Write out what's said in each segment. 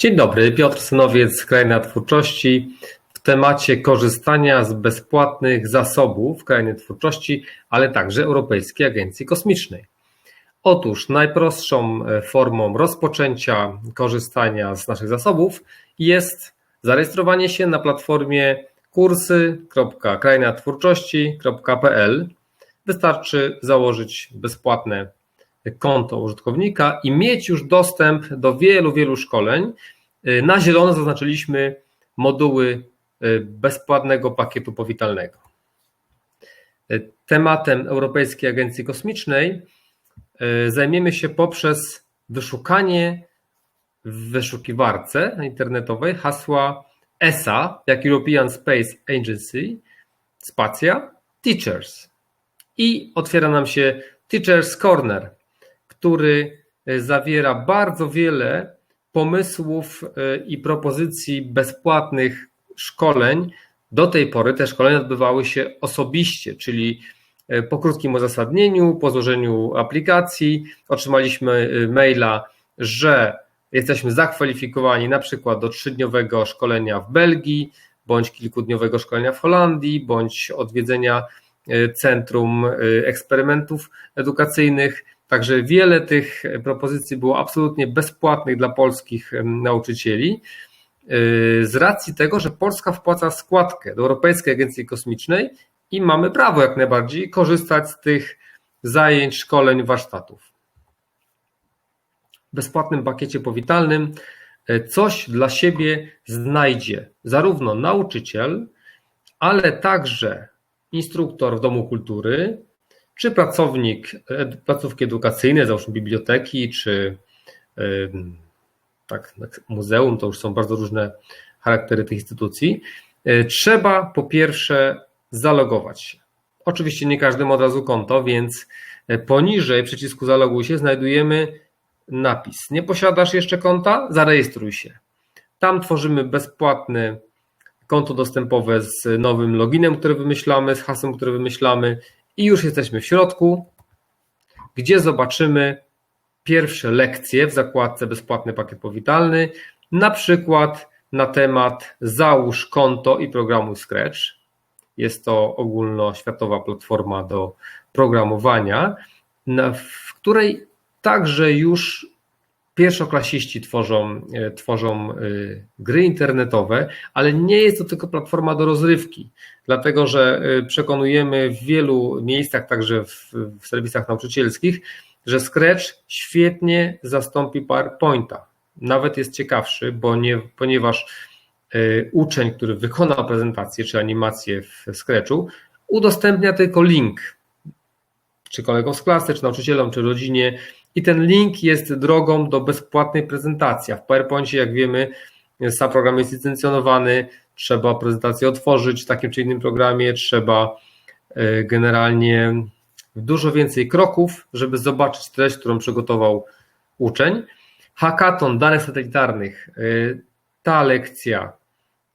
Dzień dobry, Piotr Synowiec, Kraina Twórczości. W temacie korzystania z bezpłatnych zasobów Krajnej Twórczości, ale także Europejskiej Agencji Kosmicznej. Otóż najprostszą e, formą rozpoczęcia korzystania z naszych zasobów jest zarejestrowanie się na platformie kursy.krainatwórczości.pl. Wystarczy założyć bezpłatne konto użytkownika i mieć już dostęp do wielu, wielu szkoleń. Na zielono zaznaczyliśmy moduły y, bezpłatnego pakietu powitalnego. Tematem Europejskiej Agencji Kosmicznej y, zajmiemy się poprzez wyszukanie w wyszukiwarce internetowej hasła ESA, jak European Space Agency, spacja, Teachers. I otwiera nam się Teachers Corner który e, zawiera bardzo wiele pomysłów e, i propozycji bezpłatnych szkoleń. Do tej pory te szkolenia odbywały się osobiście, czyli e, po krótkim uzasadnieniu, po złożeniu aplikacji otrzymaliśmy maila, że jesteśmy zakwalifikowani na przykład do trzydniowego szkolenia w Belgii, bądź kilkudniowego szkolenia w Holandii, bądź odwiedzenia Centrum Eksperymentów Edukacyjnych Także wiele tych propozycji było absolutnie bezpłatnych dla polskich nauczycieli. Y, z racji tego, że Polska wpłaca składkę do Europejskiej Agencji Kosmicznej i mamy prawo jak najbardziej korzystać z tych zajęć, szkoleń, warsztatów. W bezpłatnym pakiecie powitalnym y, coś dla siebie znajdzie zarówno nauczyciel, ale także instruktor w Domu Kultury, czy pracownik placówki edukacyjnej, załóżmy biblioteki, czy tak, muzeum, to już są bardzo różne charaktery tych instytucji, e, trzeba po pierwsze zalogować się. Oczywiście nie każdy ma od razu konto, więc e, poniżej przycisku zaloguj się znajdujemy napis. Nie posiadasz jeszcze konta? Zarejestruj się. Tam tworzymy bezpłatne konto dostępowe z nowym loginem, który wymyślamy, z hasłem, które wymyślamy i już jesteśmy w środku, gdzie zobaczymy pierwsze lekcje w zakładce bezpłatny pakiet powitalny, na przykład na temat załóż konto i programu Scratch. Jest to ogólnoświatowa platforma do programowania, w której także już pierwszoklasiści tworzą, e, tworzą e, gry internetowe, ale nie jest to tylko platforma do rozrywki, dlatego że e, przekonujemy w wielu miejscach, także w, w serwisach nauczycielskich, że Scratch świetnie zastąpi PowerPointa. Nawet jest ciekawszy, bo nie, ponieważ uczeń, który wykona prezentację czy animację w Scratchu, udostępnia tylko link, czy kolegom z klasy, czy nauczycielom, czy rodzinie, i ten link jest drogą do bezpłatnej prezentacji. A w PowerPoincie, jak wiemy, sam program jest licencjonowany, trzeba prezentację otworzyć w takim czy innym programie, trzeba e, generalnie dużo więcej kroków, żeby zobaczyć treść, którą przygotował uczeń. Hackathon danych satelitarnych. E, ta lekcja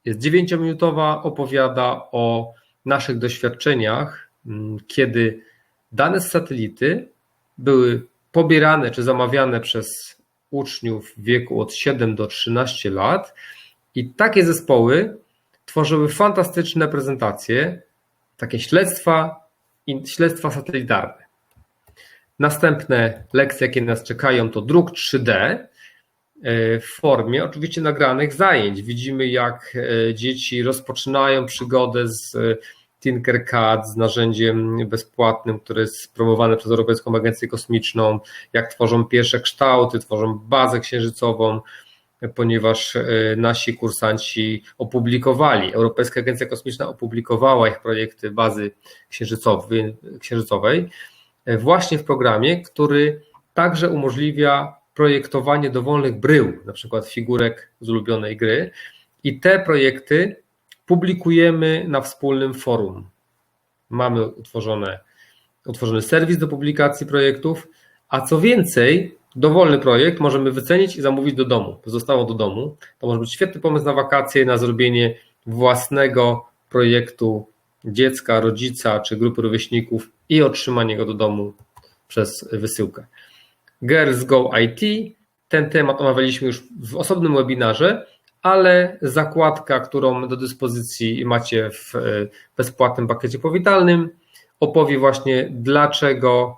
jest 9-minutowa, opowiada o naszych doświadczeniach, kiedy dane z satelity były pobierane czy zamawiane przez uczniów w wieku od 7 do 13 lat i takie zespoły tworzyły fantastyczne prezentacje, takie śledztwa, śledztwa satelitarne. Następne lekcje, jakie nas czekają, to druk 3D e, w formie oczywiście nagranych zajęć. Widzimy, jak e, dzieci rozpoczynają przygodę z Tinkercad z narzędziem bezpłatnym, które jest promowane przez Europejską Agencję Kosmiczną, jak tworzą pierwsze kształty, tworzą bazę księżycową, ponieważ e, nasi kursanci opublikowali, Europejska Agencja Kosmiczna opublikowała ich projekty bazy księżycowej, księżycowej właśnie w programie, który także umożliwia projektowanie dowolnych brył, na przykład figurek z ulubionej gry. I te projekty publikujemy na wspólnym forum. Mamy utworzone, utworzony serwis do publikacji projektów, a co więcej, dowolny projekt możemy wycenić i zamówić do domu. Zostało do domu. To może być świetny pomysł na wakacje, na zrobienie własnego projektu dziecka, rodzica czy grupy rówieśników i otrzymanie go do domu przez wysyłkę. Girls Go IT Ten temat omawialiśmy już w osobnym webinarze, ale zakładka, którą do dyspozycji macie w e, bezpłatnym pakiecie powitalnym, opowie właśnie, dlaczego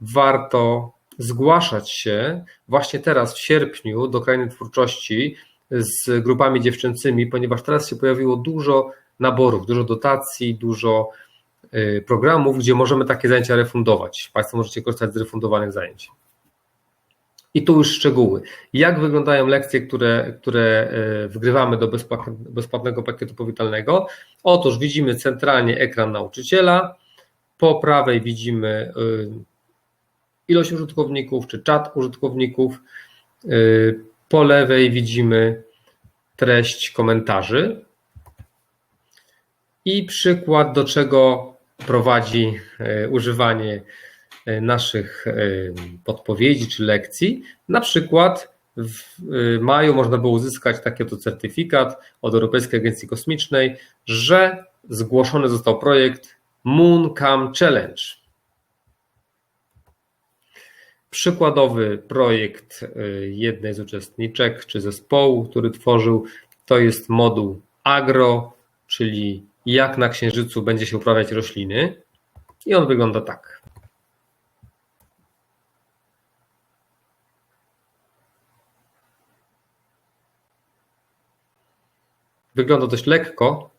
warto zgłaszać się właśnie teraz w sierpniu do Krainy Twórczości z grupami dziewczęcymi, ponieważ teraz się pojawiło dużo naborów, dużo dotacji, dużo y, programów, gdzie możemy takie zajęcia refundować. Państwo możecie korzystać z refundowanych zajęć. I tu już szczegóły. Jak wyglądają lekcje, które, które y, wgrywamy do bezpłatnego pakietu powitalnego? Otóż widzimy centralnie ekran nauczyciela, po prawej widzimy y, ilość użytkowników czy czat użytkowników, po lewej widzimy treść komentarzy i przykład, do czego prowadzi e, używanie e, naszych e, podpowiedzi czy lekcji. Na przykład w maju można było uzyskać taki oto certyfikat od Europejskiej Agencji Kosmicznej, że zgłoszony został projekt Mooncam Challenge. Przykładowy projekt jednej z uczestniczek czy zespołu, który tworzył, to jest moduł agro, czyli jak na Księżycu będzie się uprawiać rośliny. I on wygląda tak. Wygląda dość lekko,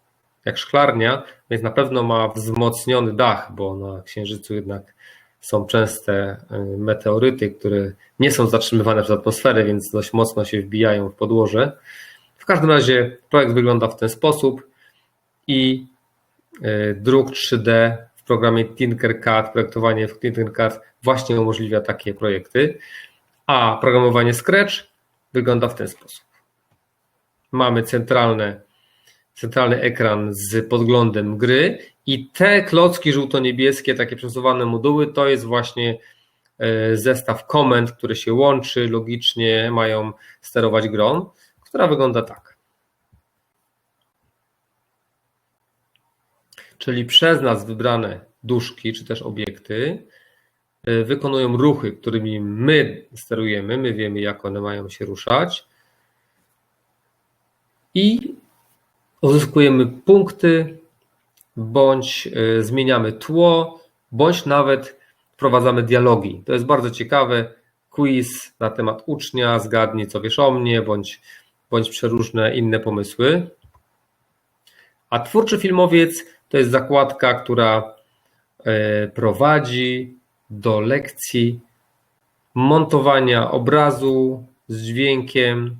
jak szklarnia, więc na pewno ma wzmocniony dach, bo na Księżycu jednak są częste y, meteoryty, które nie są zatrzymywane przez atmosferę, więc dość mocno się wbijają w podłoże. W każdym razie projekt wygląda w ten sposób i e, druk 3D w programie Tinkercad, projektowanie w Tinkercad właśnie umożliwia takie projekty, a programowanie Scratch wygląda w ten sposób. Mamy centralne, centralny ekran z podglądem gry i te klocki żółto-niebieskie, takie przesuwane moduły, to jest właśnie e, zestaw komend, które się łączy logicznie, mają sterować grą, która wygląda tak. czyli przez nas wybrane duszki czy też obiekty e, wykonują ruchy, którymi my sterujemy, my wiemy, jak one mają się ruszać i uzyskujemy punkty, bądź e, zmieniamy tło, bądź nawet wprowadzamy dialogi. To jest bardzo ciekawe. Quiz na temat ucznia, zgadnij co wiesz o mnie, bądź, bądź przeróżne inne pomysły. A twórczy filmowiec to jest zakładka, która e, prowadzi do lekcji montowania obrazu z dźwiękiem.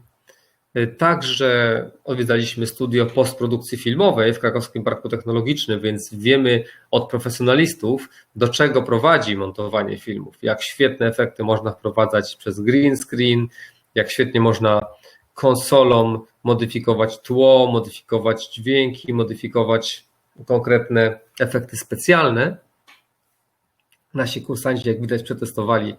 E, także odwiedzaliśmy studio postprodukcji filmowej w Krakowskim Parku Technologicznym, więc wiemy od profesjonalistów, do czego prowadzi montowanie filmów, jak świetne efekty można wprowadzać przez green screen, jak świetnie można konsolą modyfikować tło, modyfikować dźwięki, modyfikować konkretne efekty specjalne. Nasi kursanci, jak widać, przetestowali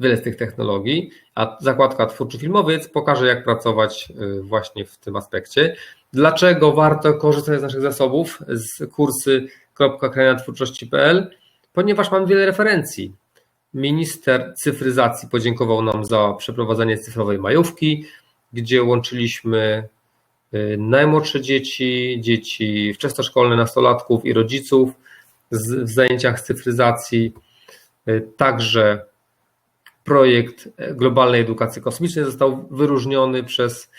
wiele z tych technologii, a zakładka Twórczy Filmowiec pokaże, jak pracować y, właśnie w tym aspekcie. Dlaczego warto korzystać z naszych zasobów z kursy.krainatwórczości.pl? Ponieważ mamy wiele referencji. Minister cyfryzacji podziękował nam za przeprowadzenie cyfrowej majówki, gdzie łączyliśmy Y, najmłodsze dzieci, dzieci wczesnoszkolne, nastolatków i rodziców w zajęciach cyfryzacji. Y, także projekt globalnej edukacji kosmicznej został wyróżniony przez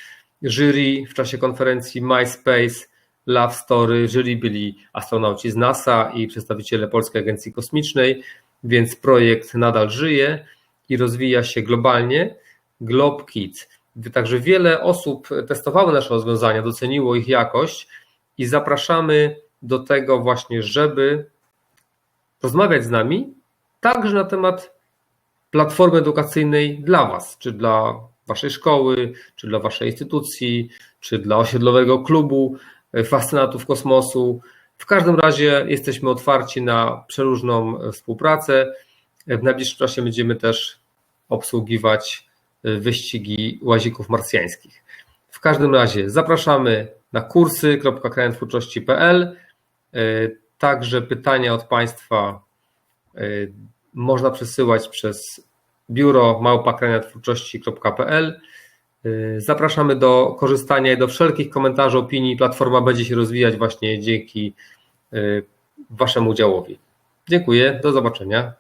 jury w czasie konferencji MySpace Love Story. Jury byli astronauci z NASA i przedstawiciele Polskiej Agencji Kosmicznej, więc projekt nadal żyje i rozwija się globalnie. Globe Kids Także wiele osób testowało nasze rozwiązania, doceniło ich jakość i zapraszamy do tego właśnie, żeby rozmawiać z nami także na temat platformy edukacyjnej dla Was, czy dla Waszej szkoły, czy dla Waszej instytucji, czy dla osiedlowego klubu fascynatów kosmosu. W każdym razie jesteśmy otwarci na przeróżną współpracę. W najbliższym czasie będziemy też obsługiwać wyścigi łazików marsjańskich. W każdym razie zapraszamy na kursy.krajantwórczości.pl. E, także pytania od Państwa e, można przesyłać przez biuro małpakraniatwórczości.pl. Zapraszamy do korzystania i do wszelkich komentarzy, opinii. Platforma będzie się rozwijać właśnie dzięki Waszemu udziałowi. Dziękuję, do zobaczenia.